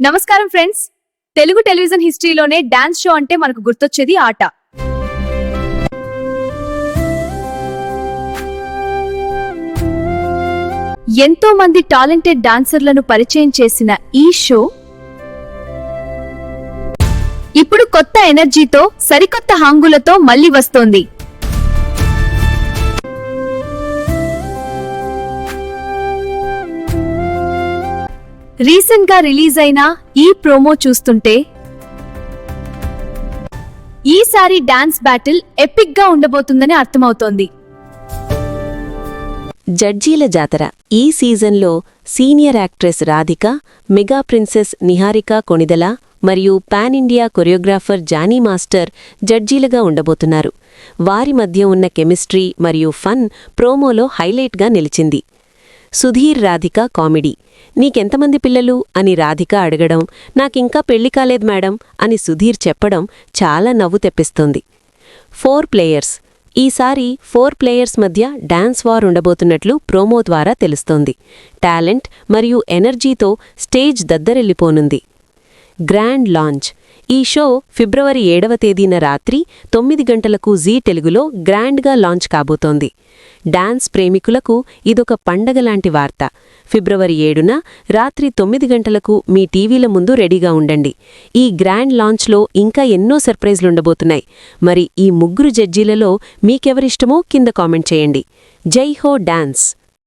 నమస్కారం friends. Telugu television హిస్టరీలోనే dance show అంటే మనకు గుర్తొచ్చేది ఆట. ఎంతో మంది టాలెంటెడ్ డాన్సర్లను పరిచయం చేసిన ఈ షో ఇప్పుడు కొత్త ఎనర్జీతో సరికొత్త హాంగులతో మళ్ళీ వస్తోంది. రీసెంట్గా రిలీజ్ అయిన ఈ ప్రోమో చూస్తుంటే ఈసారి డాన్స్ బ్యాటిల్ ఎపిక్గా ఉండబోతుందని అర్థమవుతోంది. జడ్జీల జాతర ఈ సీజన్లో senior actress Radhika mega princess Niharika Konidela మరియు pan India choreographer Jani master జడ్జీలుగా ఉండబోతున్నారు. వారి మధ్య ఉన్న కెమిస్ట్రీ మరియు ఫన్ ప్రోమోలో హైలైట్గా నిలిచింది. సుధీర్ రాధిక కామెడీ. నీకెంతమంది పిల్లలు? అని రాధిక అడగడం నాకింకా పెళ్ళి కాలేదు మేడం అని సుధీర్ చెప్పడం చాలా నవ్వు తెప్పిస్తోంది. Four players. ఈసారి ఫోర్ ప్లేయర్స్ మధ్య డాన్స్ వార్ ఉండబోతున్నట్లు ప్రోమో ద్వారా తెలుస్తోంది. టాలెంట్ మరియు ఎనర్జీతో స్టేజ్ దద్దరెల్లిపోనుంది గ్రాండ్ లాంచ్. ఈ షో ఫిబ్రవరి ఏడవ తేదీన రాత్రి తొమ్మిది గంటలకు జీ తెలుగులో గ్రాండ్గా లాంచ్ కాబోతోంది. డాన్స్ ప్రేమికులకు ఇదొక పండగలాంటి వార్త. ఫిబ్రవరి ఏడున రాత్రి తొమ్మిది గంటలకు మీ టీవీల ముందు రెడీగా ఉండండి. ఈ గ్రాండ్ లాంచ్లో ఇంకా ఎన్నో సర్ప్రైజ్లుండబోతున్నాయి మరి ఈ ముగ్గురు జడ్జీలలో మీకెవరిష్టమో కింద కామెంట్ చేయండి. జై హో డాన్స్!